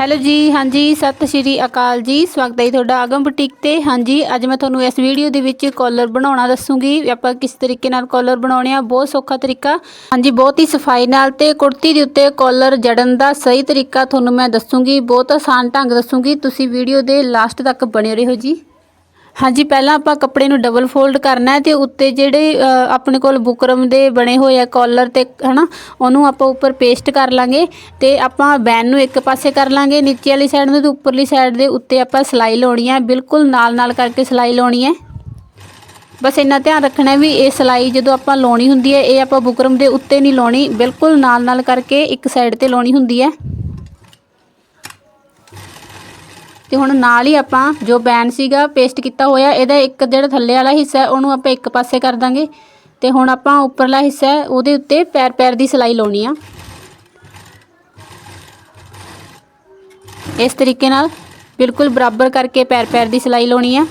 Hello ਜੀ, ਹਾਂਜੀ, ਸਤਿ ਸ਼੍ਰੀ ਅਕਾਲ ਜੀ, ਸਵਾਗਤ ਹੈ ਜੀ ਤੁਹਾਡਾ ਆਗਮ ਬੁਟੀਕ ਤੇ। ਹਾਂਜੀ, ਅੱਜ ਮੈਂ ਤੁਹਾਨੂੰ ਇਸ ਵੀਡੀਓ ਦੇ ਵਿੱਚ ਕਾਲਰ ਬਣਾਉਣਾ ਦੱਸੂਗੀ। ਵੀ ਆਪਾਂ ਕਿਸ ਤਰੀਕੇ ਨਾਲ ਕਾਲਰ ਬਣਾਉਣੇ ਆ, ਬਹੁਤ ਸੌਖਾ ਤਰੀਕਾ। ਹਾਂਜੀ, ਬਹੁਤ ਹੀ ਸਫ਼ਾਈ ਨਾਲ ਤੇ ਕੁੜਤੀ ਦੇ ਉੱਤੇ ਕਾਲਰ ਜੜਨ ਦਾ ਸਹੀ ਤਰੀਕਾ ਤੁਹਾਨੂੰ ਮੈਂ ਦੱਸੂਗੀ। ਬਹੁਤ ਆਸਾਨ ਢੰਗ ਦੱਸੂਗੀ। ਤੁਸੀਂ ਵੀਡੀਓ ਦੇ ਲਾਸਟ ਤੱਕ ਬਣੇ ਰਹੋ ਜੀ। ਹਾਂਜੀ, ਪਹਿਲਾਂ ਆਪਾਂ ਕੱਪੜੇ ਨੂੰ ਡਬਲ ਫੋਲਡ ਕਰਨਾ ਹੈ ਤੇ ਉੱਤੇ ਜਿਹੜੇ ਆਪਣੇ ਕੋਲ ਬੁਕਰਮ ਦੇ ਬਣੇ ਹੋਏ ਆ ਕਾਲਰ ਤੇ, ਹਨਾ, ਉਹਨੂੰ ਆਪਾਂ ਉੱਪਰ ਪੇਸਟ ਕਰ ਲਾਂਗੇ ਤੇ ਆਪਾਂ ਬੈਨ ਨੂੰ ਇੱਕ ਪਾਸੇ ਕਰ ਲਾਂਗੇ। ਨੀਚੇ ਵਾਲੀ ਸਾਈਡ ਨੂੰ ਤੇ ਉੱਪਰਲੀ ਸਾਈਡ ਦੇ ਉੱਤੇ ਆਪਾਂ ਸਿਲਾਈ ਲਾਉਣੀ ਹੈ। ਬਿਲਕੁਲ ਨਾਲ ਨਾਲ ਕਰਕੇ ਸਿਲਾਈ ਲਾਉਣੀ ਹੈ। ਬਸ ਇੰਨਾ ਧਿਆਨ ਰੱਖਣਾ ਵੀ ਇਹ ਸਿਲਾਈ ਜਦੋਂ ਆਪਾਂ ਲਾਉਣੀ ਹੁੰਦੀ ਹੈ, ਇਹ ਆਪਾਂ ਬੁਕਰਮ ਦੇ ਉੱਤੇ ਨਹੀਂ ਲਾਉਣੀ, ਬਿਲਕੁਲ ਨਾਲ ਨਾਲ ਕਰਕੇ ਇੱਕ ਸਾਈਡ ਤੇ ਲਾਉਣੀ ਹੁੰਦੀ ਹੈ। ਤੇ ਹੁਣ ਨਾਲ ਹੀ ਆਪਾਂ ਜੋ ਬੈਨ ਸੀਗਾ ਪੇਸਟ ਕੀਤਾ ਹੋਇਆ, ਇਹਦਾ ਇੱਕ ਜਿਹੜਾ ਥੱਲੇ ਵਾਲਾ ਹਿੱਸਾ ਉਹਨੂੰ ਆਪਾਂ ਇੱਕ ਪਾਸੇ ਕਰ ਦਾਂਗੇ। ਤੇ ਹੁਣ ਆਪਾਂ ਉੱਪਰਲਾ ਹਿੱਸਾ ਹੈ, ਉਹਦੇ ਉੱਤੇ ਪੈਰ ਪੈਰ ਦੀ ਸਿਲਾਈ ਲਾਉਣੀ ਆ। ਇਸ ਤਰੀਕੇ ਨਾਲ ਬਿਲਕੁਲ ਬਰਾਬਰ ਕਰਕੇ ਪੈਰ ਪੈਰ ਦੀ ਸਿਲਾਈ ਲਾਉਣੀ ਆ।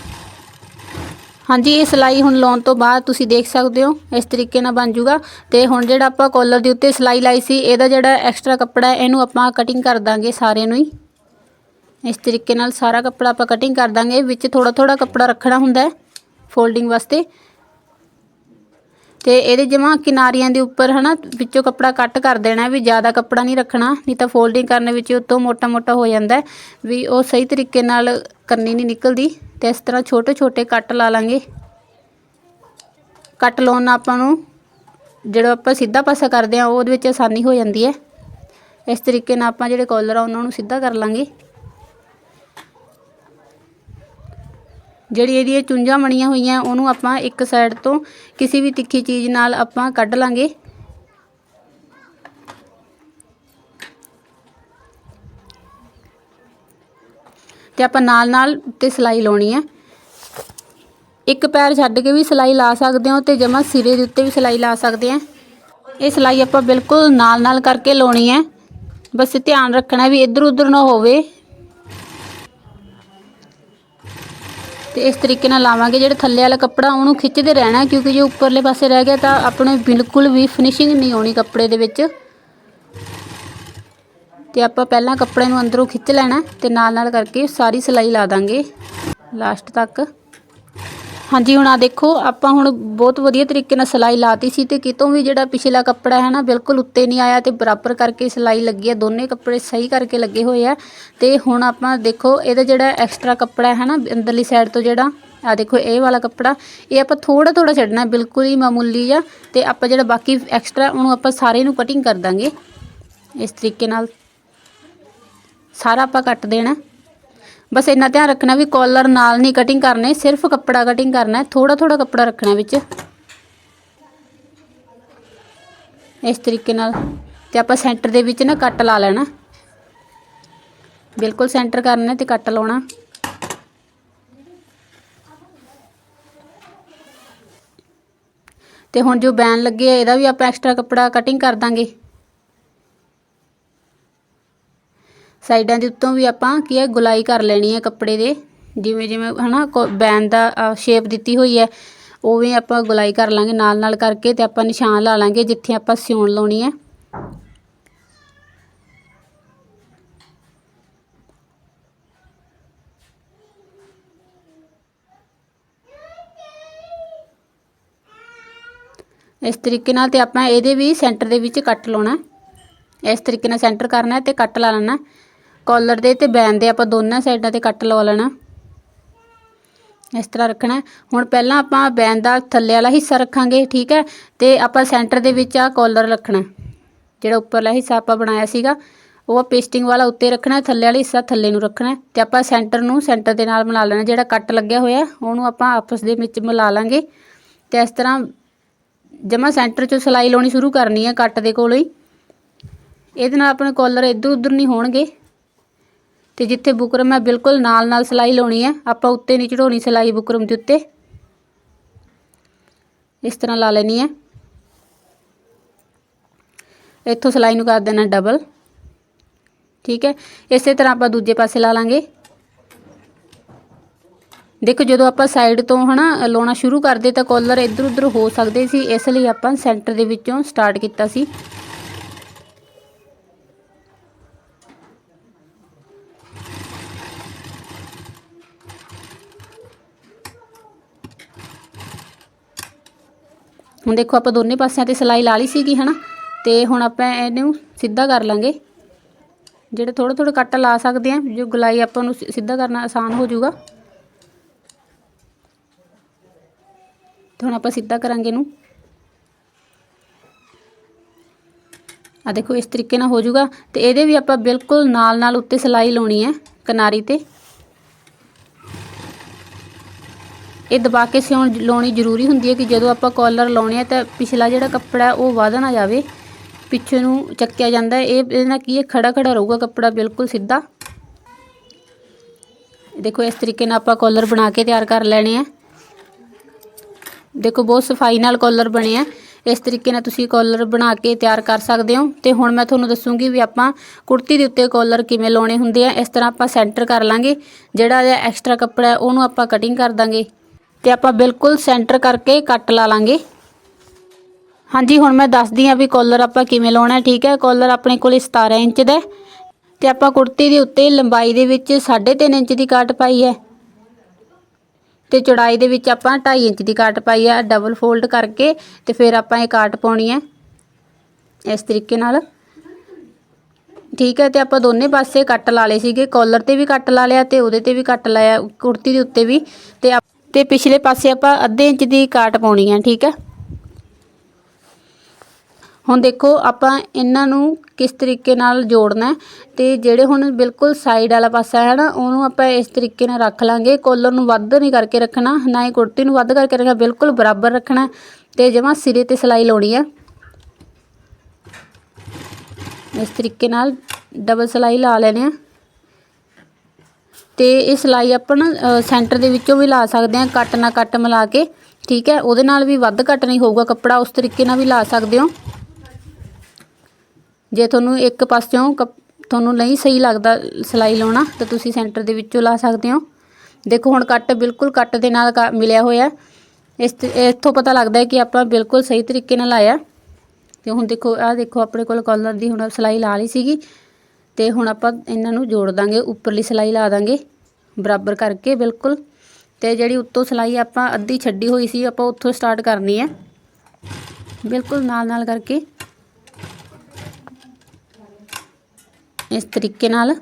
ਹਾਂਜੀ, ਇਹ ਸਿਲਾਈ ਹੁਣ ਲਾਉਣ ਤੋਂ ਬਾਅਦ ਤੁਸੀਂ ਦੇਖ ਸਕਦੇ ਹੋ, ਇਸ ਤਰੀਕੇ ਨਾਲ ਬਣ ਜੂਗਾ। ਤੇ ਹੁਣ ਜਿਹੜਾ ਆਪਾਂ ਕਾਲਰ ਦੇ ਉੱਤੇ ਸਿਲਾਈ ਲਾਈ ਸੀ, ਇਹਦਾ ਜਿਹੜਾ ਐਕਸਟਰਾ ਕੱਪੜਾ ਇਹਨੂੰ ਆਪਾਂ ਕਟਿੰਗ ਕਰ ਦਾਂਗੇ ਸਾਰਿਆਂ ਨੂੰ ਹੀ। ਇਸ ਤਰੀਕੇ ਨਾਲ ਸਾਰਾ ਕੱਪੜਾ ਆਪਾਂ ਕਟਿੰਗ ਕਰ ਦਾਂਗੇ। ਵਿੱਚ ਥੋੜਾ ਥੋੜਾ ਕੱਪੜਾ ਰੱਖਣਾ ਹੁੰਦਾ ਹੈ ਫੋਲਡਿੰਗ ਵਾਸਤੇ। ਤੇ ਇਹਦੇ ਜਮਾ ਕਿਨਾਰੀਆਂ ਦੇ ਉੱਪਰ ਹਨਾ, ਵਿੱਚੋਂ ਕੱਪੜਾ ਕੱਟ ਕਰ ਦੇਣਾ ਵੀ ਜ਼ਿਆਦਾ ਕੱਪੜਾ ਨਹੀਂ ਰੱਖਣਾ, ਨਹੀਂ ਤਾਂ ਫੋਲਡਿੰਗ ਕਰਨ ਵਿੱਚ ਉੱਤੋਂ ਮੋਟਾ ਮੋਟਾ ਹੋ ਜਾਂਦਾ ਵੀ ਉਹ ਸਹੀ ਤਰੀਕੇ ਨਾਲ ਕਰਨੀ ਨਹੀਂ ਨਿਕਲਦੀ। ਤੇ ਇਸ ਤਰ੍ਹਾਂ ਛੋਟੇ ਛੋਟੇ ਕੱਟ ਲਾ ਲਾਂਗੇ। ਕੱਟ ਲਾਉਣ ਨਾਲ ਆਪਾਂ ਨੂੰ ਜਿਹੜਾ ਆਪਾਂ ਸਿੱਧਾ ਪਾਸਾ ਕਰਦੇ ਆ ਉਹਦੇ ਵਿੱਚ ਆਸਾਨੀ ਹੋ ਜਾਂਦੀ ਹੈ। ਇਸ ਤਰੀਕੇ ਨਾਲ ਆਪਾਂ ਜਿਹੜੇ ਕਾਲਰ ਆ, ਉਹਨਾਂ ਨੂੰ ਸਿੱਧਾ ਕਰ ਲਾਂਗੇ। ਜਿਹੜੀ ਇਹਦੀ ਇਹ ਚੁੰਝਾਂ ਬਣੀਆਂ ਹੋਈਆਂ, ਉਹਨੂੰ ਆਪਾਂ ਇੱਕ ਸਾਈਡ ਤੋਂ ਕਿਸੇ ਵੀ ਤਿੱਖੀ ਚੀਜ਼ ਨਾਲ ਆਪਾਂ ਕੱਢ ਲਾਂਗੇ। ਤੇ ਆਪਾਂ ਨਾਲ ਨਾਲ ਉੱਤੇ ਸਿਲਾਈ ਲਾਉਣੀ ਹੈ ਇੱਕ ਪੈਰ ਛੱਡ ਕੇ ਵੀ ਸਿਲਾਈ ਲਾ ਸਕਦੇ ਹੋ ਤੇ ਜਮਾ ਸਿਰੇ ਦੇ ਉੱਤੇ ਵੀ ਸਿਲਾਈ ਲਾ ਸਕਦੇ ਆ। ਇਹ ਸਿਲਾਈ ਆਪਾਂ ਬਿਲਕੁਲ ਨਾਲ ਨਾਲ ਕਰਕੇ ਲਾਉਣੀ ਹੈ ਬਸ ਧਿਆਨ ਰੱਖਣਾ ਵੀ ਇੱਧਰ ਉੱਧਰ ਨਾ ਹੋਵੇ। ਤੇ ਇਸ ਤਰੀਕੇ ਨਾਲ ਲਾਵਾਂਗੇ। ਜਿਹੜੇ ਥੱਲੇ ਵਾਲਾ ਕੱਪੜਾ ਉਹਨੂੰ ਖਿੱਚਦੇ ਰਹਿਣਾ, ਕਿਉਂਕਿ ਜੇ ਉੱਪਰਲੇ ਪਾਸੇ ਰਹਿ ਗਿਆ ਤਾਂ ਆਪਣੇ ਬਿਲਕੁਲ ਵੀ ਫਿਨਿਸ਼ਿੰਗ ਨਹੀਂ ਆਉਣੀ ਕੱਪੜੇ ਦੇ ਵਿੱਚ। ਤੇ ਆਪਾਂ ਪਹਿਲਾਂ ਕੱਪੜੇ ਨੂੰ ਅੰਦਰੋਂ ਖਿੱਚ ਲੈਣਾ ਤੇ ਨਾਲ ਨਾਲ ਕਰਕੇ ਸਾਰੀ ਸਿਲਾਈ ਲਾ ਦਾਂਗੇ। ਲਾਸਟ ਤੱਕ। ਹਾਂਜੀ, ਹੁਣ ਆ ਦੇਖੋ, ਆਪਾਂ ਹੁਣ ਬਹੁਤ ਵਧੀਆ ਤਰੀਕੇ ਨਾਲ ਸਿਲਾਈ ਲਾਤੀ ਸੀ ਤੇ ਕਿਤੋਂ ਵੀ ਜਿਹੜਾ ਪਿਛਲਾ ਕੱਪੜਾ ਹੈ ਨਾ, ਬਿਲਕੁਲ ਉੱਤੇ ਨਹੀਂ ਆਇਆ ਤੇ ਬਰਾਬਰ ਕਰਕੇ ਸਿਲਾਈ ਲੱਗੀ ਹੈ। ਦੋਨੇ ਕੱਪੜੇ ਸਹੀ ਕਰਕੇ ਲੱਗੇ ਹੋਏ ਆ। ਤੇ ਹੁਣ ਆਪਾਂ ਦੇਖੋ, ਇਹਦਾ ਜਿਹੜਾ ਐਕਸਟਰਾ ਕੱਪੜਾ ਹੈ ਨਾ, ਅੰਦਰਲੀ ਸਾਈਡ ਤੋਂ ਜਿਹੜਾ ਆ ਦੇਖੋ, ਇਹ ਵਾਲਾ ਕੱਪੜਾ, ਇਹ ਆਪਾਂ ਥੋੜਾ ਥੋੜਾ ਛੱਡਣਾ, ਬਿਲਕੁਲ ਹੀ ਮਾਮੂਲੀ ਆ ਤੇ ਆਪਾਂ ਜਿਹੜਾ ਬਾਕੀ ਐਕਸਟਰਾ ਉਹਨੂੰ ਆਪਾਂ ਸਾਰੇ ਨੂੰ ਕਟਿੰਗ ਕਰ ਦਾਂਗੇ। ਇਸ ਤਰੀਕੇ ਨਾਲ ਸਾਰਾ ਆਪਾਂ ਕੱਟ ਦੇਣਾ। ਬਸ ਇੰਨਾ ਧਿਆਨ ਰੱਖਣਾ ਵੀ ਕਾਲਰ ਨਾਲ ਨਹੀਂ ਕਟਿੰਗ ਕਰਨੀ, ਸਿਰਫ ਕੱਪੜਾ ਕਟਿੰਗ ਕਰਨਾ ਹੈ ਥੋੜਾ ਥੋੜਾ ਕੱਪੜਾ ਰੱਖਣਾ ਵਿੱਚ। ਇਸ ਤਰੀਕੇ ਨਾਲ ਤੇ ਆਪਾਂ ਸੈਂਟਰ ਦੇ ਵਿੱਚ ਨਾ ਕੱਟ ਲਾ ਲੈਣਾ। ਬਿਲਕੁਲ ਸੈਂਟਰ ਕਰਨਾ ਤੇ ਕੱਟ ਲਾਉਣਾ। ਤੇ ਹੁਣ ਜੋ ਬੈਨ ਲੱਗੇ ਇਹਦਾ ਵੀ ਆਪਾਂ ਐਕਸਟਰਾ ਕੱਪੜਾ ਕਟਿੰਗ ਕਰ ਦਾਂਗੇ। ਸਾਈਡਾਂ ਦੇ ਉੱਤੋਂ ਵੀ ਆਪਾਂ ਕੀ ਹੈ, ਗੁਲਾਈ ਕਰ ਲੈਣੀ ਹੈ ਕੱਪੜੇ ਦੇ। ਜਿਵੇਂ ਜਿਵੇਂ ਹਨਾ ਬੈਨ ਦਾ ਸ਼ੇਪ ਦਿੱਤੀ ਹੋਈ ਹੈ, ਉਵੇਂ ਆਪਾਂ ਗੁਲਾਈ ਕਰ ਲਾਂਗੇ ਨਾਲ ਨਾਲ ਕਰਕੇ ਤੇ ਆਪਾਂ ਨਿਸ਼ਾਨ ਲਾ ਲਾਂਗੇ ਜਿੱਥੇ ਆਪਾਂ ਸਿਉਣ ਲਾਉਣੀ ਹੈ। ਇਸ ਤਰੀਕੇ ਨਾਲ ਤੇ ਆਪਾਂ ਇਹਦੇ ਵੀ ਸੈਂਟਰ ਦੇ ਵਿੱਚ ਕੱਟ ਲਾਉਣਾ ਇਸ ਤਰੀਕੇ ਨਾਲ ਸੈਂਟਰ ਕਰਨਾ ਹੈ ਤੇ ਕੱਟ ਲਾ ਲੈਣਾ ਕਾਲਰ ਦੇ ਤੇ ਬੈਨ ਦੇ ਆਪਾਂ ਦੋਨਾਂ ਸਾਈਡਾਂ ਤੇ ਕੱਟ ਲਵਾ ਲੈਣਾ। ਇਸ ਤਰ੍ਹਾਂ ਰੱਖਣਾ ਹੁਣ ਪਹਿਲਾਂ ਆਪਾਂ ਬੈਨ ਦਾ ਥੱਲੇ ਵਾਲਾ ਹਿੱਸਾ ਰੱਖਾਂਗੇ, ਠੀਕ ਹੈ? ਤੇ ਆਪਾਂ ਸੈਂਟਰ ਦੇ ਵਿੱਚ ਆ ਕਾਲਰ ਰੱਖਣਾ। ਜਿਹੜਾ ਉੱਪਰਲਾ ਹਿੱਸਾ ਆਪਾਂ ਬਣਾਇਆ ਸੀਗਾ, ਉਹ ਪੇਸਟਿੰਗ ਵਾਲਾ ਉੱਤੇ ਰੱਖਣਾ ਥੱਲੇ ਵਾਲਾ ਹਿੱਸਾ ਥੱਲੇ ਨੂੰ ਰੱਖਣਾ ਹੈ। ਤੇ ਆਪਾਂ ਸੈਂਟਰ ਨੂੰ ਸੈਂਟਰ ਦੇ ਨਾਲ ਮਿਲਾ ਲੈਣਾ, ਜਿਹੜਾ ਕੱਟ ਲੱਗਿਆ ਹੋਇਆ, ਉਹਨੂੰ ਆਪਾਂ ਆਪਸ ਦੇ ਵਿੱਚ ਮਿਲਾ ਲਾਂਗੇ। ਤੇ ਇਸ ਤਰ੍ਹਾਂ ਜਮਾ ਸੈਂਟਰ 'ਚੋਂ ਸਿਲਾਈ ਲਾਉਣੀ ਸ਼ੁਰੂ ਕਰਨੀ ਹੈ ਕੱਟ ਦੇ ਕੋਲੋਂ ਹੀ। ਇਹਦੇ ਨਾਲ ਆਪਣੇ ਕਾਲਰ ਇੱਧਰ ਉੱਧਰ ਨਹੀਂ ਹੋਣਗੇ। ਤੇ ਜਿੱਥੇ ਬੁਕਰਮ ਹੈ ਬਿਲਕੁਲ ਨਾਲ ਨਾਲ ਸਿਲਾਈ ਲਾਉਣੀ ਹੈ। ਆਪਾਂ ਉੱਤੇ ਨਹੀਂ ਚੜਾਉਣੀ ਸਿਲਾਈ ਬੁਕਰਮ ਦੇ ਉੱਤੇ। ਇਸ ਤਰ੍ਹਾਂ ਲਾ ਲੈਣੀ ਹੈ। ਇੱਥੋਂ ਸਿਲਾਈ ਨੂੰ ਕਰ ਦੇਣਾ ਡਬਲ ਠੀਕ ਹੈ। ਇਸੇ ਤਰ੍ਹਾਂ ਆਪਾਂ ਦੂਜੇ ਪਾਸੇ ਲਾ ਲਾਂਗੇ। ਦੇਖੋ, ਜਦੋਂ ਆਪਾਂ ਸਾਈਡ ਤੋਂ ਹਨਾ ਲਾਉਣਾ ਸ਼ੁਰੂ ਕਰਦੇ ਤਾਂ ਕਾਲਰ ਇੱਧਰ ਉੱਧਰ ਹੋ ਸਕਦੇ ਸੀ, ਇਸ ਲਈ ਆਪਾਂ ਸੈਂਟਰ ਦੇ ਵਿੱਚੋਂ ਸਟਾਰਟ ਕੀਤਾ ਸੀ। ਹੁਣ ਦੇਖੋ ਆਪਾਂ ਦੋਨੇ ਪਾਸਿਆਂ ਤੇ ਸਿਲਾਈ ਲਾ ਲਈ ਸੀਗੀ, ਹਨਾ? ਤੇ ਹੁਣ ਆਪਾਂ ਇਹਨੂੰ ਸਿੱਧਾ ਕਰ ਲਾਂਗੇ। ਜਿਹੜੇ ਥੋੜੇ ਥੋੜੇ ਕੱਟ ਲਾ ਸਕਦੇ ਆ, ਜੋ ਗੁਲਾਈ ਆਪਾਂ ਨੂੰ ਸਿ- ਸਿੱਧਾ ਕਰਨਾ ਆਸਾਨ ਹੋ ਜਾਊਗਾ। ਤੇ ਹੁਣ ਆਪਾਂ ਸਿੱਧਾ ਕਰਾਂਗੇ ਇਹਨੂੰ। ਆ ਦੇਖੋ, ਇਸ ਤਰੀਕੇ ਨਾਲ ਹੋ ਜਾਊਗਾ। ਤੇ ਇਹਦੇ ਵੀ ਆਪਾਂ ਬਿਲਕੁਲ ਨਾਲ ਨਾਲ ਉੱਤੇ ਸਿਲਾਈ ਲਾਉਣੀ ਹੈ, ਕਿਨਾਰੀ ਤੇ। ਇਹ ਦਬਾ ਕੇ ਸਿਉਣ ਲਾਉਣੀ ਜ਼ਰੂਰੀ ਹੁੰਦੀ ਹੈ ਕਿ ਜਦੋਂ ਆਪਾਂ ਕਾਲਰ ਲਾਉਣੇ ਆ ਤਾਂ ਪਿਛਲਾ ਜਿਹੜਾ ਕੱਪੜਾ ਉਹ ਵਧ ਨਾ ਜਾਵੇ। ਪਿੱਛੇ ਨੂੰ ਚੱਕਿਆ ਜਾਂਦਾ ਹੈ। ਇਹ, ਇਹਦੇ ਨਾਲ ਕੀ ਹੈ? ਖੜਾ ਖੜਾ ਰਹੂਗਾ ਕੱਪੜਾ ਬਿਲਕੁਲ ਸਿੱਧਾ। ਦੇਖੋ, ਇਸ ਤਰੀਕੇ ਨਾਲ ਆਪਾਂ ਕਾਲਰ ਬਣਾ ਕੇ ਤਿਆਰ ਕਰ ਲੈਣੇ ਆ। ਦੇਖੋ, ਬਹੁਤ ਸਫ਼ਾਈ ਨਾਲ ਕਾਲਰ ਬਣੇ ਆ। ਇਸ ਤਰੀਕੇ ਨਾਲ ਤੁਸੀਂ ਕਾਲਰ ਬਣਾ ਕੇ ਤਿਆਰ ਕਰ ਸਕਦੇ ਹੋ। ਤੇ ਹੁਣ ਮੈਂ ਤੁਹਾਨੂੰ ਦੱਸੂਗੀ ਵੀ ਆਪਾਂ ਕੁੜਤੀ ਦੇ ਉੱਤੇ ਕਾਲਰ ਕਿਵੇਂ ਲਾਉਣੇ ਹੁੰਦੇ ਆ। ਇਸ ਤਰ੍ਹਾਂ ਆਪਾਂ ਸੈਂਟਰ ਕਰ ਲਾਂਗੇ। ਜਿਹੜਾ ਇਹ ਐਕਸਟਰਾ ਕੱਪੜਾ ਉਹਨੂੰ ਆਪਾਂ ਕਟਿੰਗ ਕਰ ਦਾਂਗੇ। ਤੇ ਆਪਾਂ ਬਿਲਕੁਲ ਸੈਂਟਰ ਕਰਕੇ ਕੱਟ ਲਾ ਲਾਂਗੇ। ਹਾਂਜੀ, ਹੁਣ ਮੈਂ ਦੱਸਦੀ ਹਾਂ ਵੀ ਕਾਲਰ ਆਪਾਂ ਕਿਵੇਂ ਲਾਉਣਾ, ਠੀਕ ਹੈ? ਕਾਲਰ ਆਪਣੇ ਕੋਲ 17 ਇੰਚ ਦਾ ਹੈ ਤੇ ਆਪਾਂ ਕੁੜਤੀ ਦੇ ਉੱਤੇ ਲੰਬਾਈ ਦੇ ਵਿੱਚ 3.5 ਇੰਚ ਦੀ ਕਾਟ ਪਾਈ ਹੈ ਤੇ ਚੌੜਾਈ ਦੇ ਵਿੱਚ ਆਪਾਂ 2.5 ਇੰਚ ਦੀ ਕਾਟ ਪਾਈ ਹੈ ਡਬਲ ਫੋਲਡ ਕਰਕੇ ਤੇ ਫਿਰ ਆਪਾਂ ਇਹ ਕਾਟ ਪਾਉਣੀ ਹੈ ਇਸ ਤਰੀਕੇ ਨਾਲ। ਠੀਕ ਹੈ, ਤੇ ਆਪਾਂ ਦੋਨੇ ਪਾਸੇ ਕੱਟ ਲਾ ਲਏ ਸੀਗੇ। ਕਾਲਰ ਤੇ ਵੀ ਕੱਟ ਲਾ ਲਿਆ ਤੇ ਉਹਦੇ ਤੇ ਵੀ ਕੱਟ ਲਾਇਆ, ਕੁੜਤੀ ਦੇ ਉੱਤੇ ਵੀ ਤੇ ਆਪ- ਤੇ ਪਿਛਲੇ ਪਾਸੇ ਆਪਾਂ ਅੱਧੇ ਇੰਚ ਦੀ ਕਾਟ ਪਾਉਣੀ ਹੈ ਠੀਕ ਹੈ ਹੁਣ ਦੇਖੋ, ਆਪਾਂ ਇਹਨਾਂ ਨੂੰ ਕਿਸ ਤਰੀਕੇ ਨਾਲ ਜੋੜਨਾ ਹੈ ਤੇ ਜਿਹੜੇ ਹੁਣ ਬਿਲਕੁਲ ਸਾਈਡ ਵਾਲਾ ਪਾਸਾ ਹੈ ਨਾ, ਉਹਨੂੰ ਆਪਾਂ ਇਸ ਤਰੀਕੇ ਨਾਲ ਰੱਖ ਲਾਂਗੇ। ਕੋਲਰ ਨੂੰ ਵੱਧ ਨਹੀਂ ਕਰਕੇ ਰੱਖਣਾ, ਨਾ ਹੀ ਕੁੜਤੀ ਨੂੰ ਵੱਧ ਕਰਕੇ ਰੱਖਣਾ, ਬਿਲਕੁਲ ਬਰਾਬਰ ਰੱਖਣਾ ਹੈ ਤੇ ਜਮਾਂ ਸਿਰੇ ਤੇ ਸਿਲਾਈ ਲਾਉਣੀ ਹੈ ਇਸ ਤਰੀਕੇ ਨਾਲ ਡਬਲ ਸਿਲਾਈ ਲਾ ਲੈਣੇ ਆ। ਤੇ ਇਹ ਸਿਲਾਈ ਆਪਾਂ ਨਾ ਸੈਂਟਰ ਦੇ ਵਿੱਚੋਂ ਵੀ ਲਾ ਸਕਦੇ ਆ ਕੱਟ ਨਾ ਕੱਟ ਮਿਲਾ ਕੇ, ਠੀਕ ਹੈ? ਉਹਦੇ ਨਾਲ ਵੀ ਵੱਧ ਘੱਟ ਨਹੀਂ ਹੋਊਗਾ ਕੱਪੜਾ, ਉਸ ਤਰੀਕੇ ਨਾਲ ਵੀ ਲਾ ਸਕਦੇ ਹੋ। ਜੇ ਤੁਹਾਨੂੰ ਇੱਕ ਪਾਸਿਓਂ ਕੱਪ- ਤੁਹਾਨੂੰ ਨਹੀਂ ਸਹੀ ਲੱਗਦਾ ਸਿਲਾਈ ਲਾਉਣਾ, ਤਾਂ ਤੁਸੀਂ ਸੈਂਟਰ ਦੇ ਵਿੱਚੋਂ ਲਾ ਸਕਦੇ ਹੋ। ਦੇਖੋ, ਹੁਣ ਕੱਟ ਬਿਲਕੁਲ ਕੱਟ ਦੇ ਨਾਲ ਕ- ਮਿਲਿਆ ਹੋਇਆ। ਇਸ ਇੱਥੋਂ ਪਤਾ ਲੱਗਦਾ ਹੈ ਕਿ ਆਪਾਂ ਬਿਲਕੁਲ ਸਹੀ ਤਰੀਕੇ ਨਾਲ ਲਾਇਆ। ਤੇ ਹੁਣ ਦੇਖੋ, ਆਹ ਦੇਖੋ, ਆਪਣੇ ਕੋਲ ਕਾਲਰ ਦੀ ਹੁਣ ਸਿਲਾਈ ਲਾ ਲਈ ਸੀਗੀ। ਤੇ ਹੁਣ ਆਪਾਂ ਇਹਨਾਂ ਨੂੰ ਜੋੜ ਦਾਂਗੇ, ਉੱਪਰਲੀ ਸਿਲਾਈ ਲਾ ਦਾਂਗੇ, ਬਰਾਬਰ ਕਰਕੇ ਬਿਲਕੁਲ। ਤੇ ਜਿਹੜੀ ਉੱਤੋਂ ਸਿਲਾਈ ਆਪਾਂ ਅੱਧੀ ਛੱਡੀ ਹੋਈ ਸੀ, ਆਪਾਂ ਉੱਥੋਂ ਸਟਾਰਟ ਕਰਨੀ ਹੈ। ਬਿਲਕੁਲ ਨਾਲ ਨਾਲ ਕਰਕੇ। ਇਸ ਤਰੀਕੇ ਨਾਲ।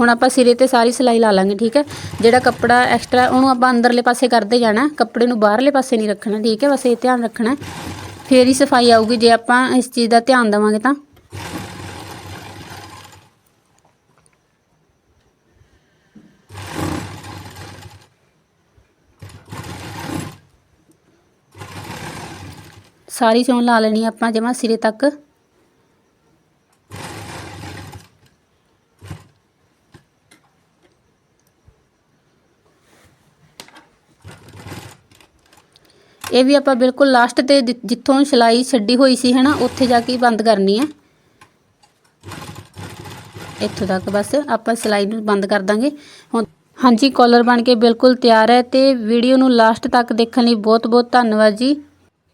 ਹੁਣ ਆਪਾਂ ਸਿਰੇ ਤੇ ਸਾਰੀ ਸਿਲਾਈ ਲਾ ਲਾਂਗੇ, ਠੀਕ ਹੈ? ਜਿਹੜਾ ਕੱਪੜਾ ਐਕਸਟਰਾ ਉਹਨੂੰ ਆਪਾਂ ਅੰਦਰਲੇ ਪਾਸੇ ਕਰਦੇ ਜਾਣਾ, ਕੱਪੜੇ ਨੂੰ ਬਾਹਰਲੇ ਪਾਸੇ ਨਹੀਂ ਰੱਖਣਾ, ਠੀਕ ਹੈ? ਬਸ ਇਹ ਧਿਆਨ ਰੱਖਣਾ ਹੈ। ਫੇਰ ਹੀ ਸਫ਼ਾਈ ਆਊਗੀ, ਜੇ ਆਪਾਂ ਇਸ ਚੀਜ਼ ਦਾ ਧਿਆਨ ਦੇਵਾਂਗੇ ਤਾਂ। ਸਾਰੀ ਚੋਂ ਲਾ ਲੈਣੀ ਆਪਾਂ, ਜਮਾ ਸਿਰੇ ਤੱਕ। ਇਹ ਵੀ ਆਪਾਂ ਬਿਲਕੁਲ ਲਾਸਟ ਤੇ ਜਿ- ਜਿੱਥੋਂ ਸਿਲਾਈ ਛੱਡੀ ਹੋਈ ਸੀ, ਹਨਾ, ਉੱਥੇ ਜਾ ਕੇ ਬੰਦ ਕਰਨੀ ਹੈ ਇੱਥੋਂ ਤੱਕ ਬਸ, ਆਪਾਂ ਸਿਲਾਈ ਨੂੰ ਬੰਦ ਕਰ ਦਾਂਗੇ। ਹੁਣ ਹਾਂਜੀ ਕਾਲਰ ਬਣ ਕੇ ਬਿਲਕੁਲ ਤਿਆਰ ਹੈ ਤੇ ਵੀਡੀਓ ਨੂੰ ਲਾਸਟ ਤੱਕ ਦੇਖਣ ਲਈ ਬਹੁਤ ਬਹੁਤ ਧੰਨਵਾਦ ਜੀ।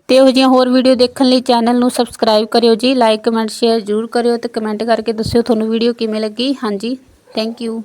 ਤੇ ਇਹੋ ਜਿਹੀਆਂ ਹੋਰ ਵੀਡੀਓ ਦੇਖਣ ਲਈ ਚੈਨਲ ਨੂੰ ਸਬਸਕ੍ਰਾਈਬ ਕਰਿਓ ਜੀ ਲਾਈਕ ਕਮੈਂਟ ਸ਼ੇਅਰ ਜ਼ਰੂਰ ਕਰਿਓ ਤੇ ਕਮੈਂਟ ਕਰਕੇ ਦੱਸਿਓ ਤੁਹਾਨੂੰ ਵੀਡੀਓ ਕਿਵੇਂ ਲੱਗੀ। ਹਾਂਜੀ ਥੈਂਕ ਯੂ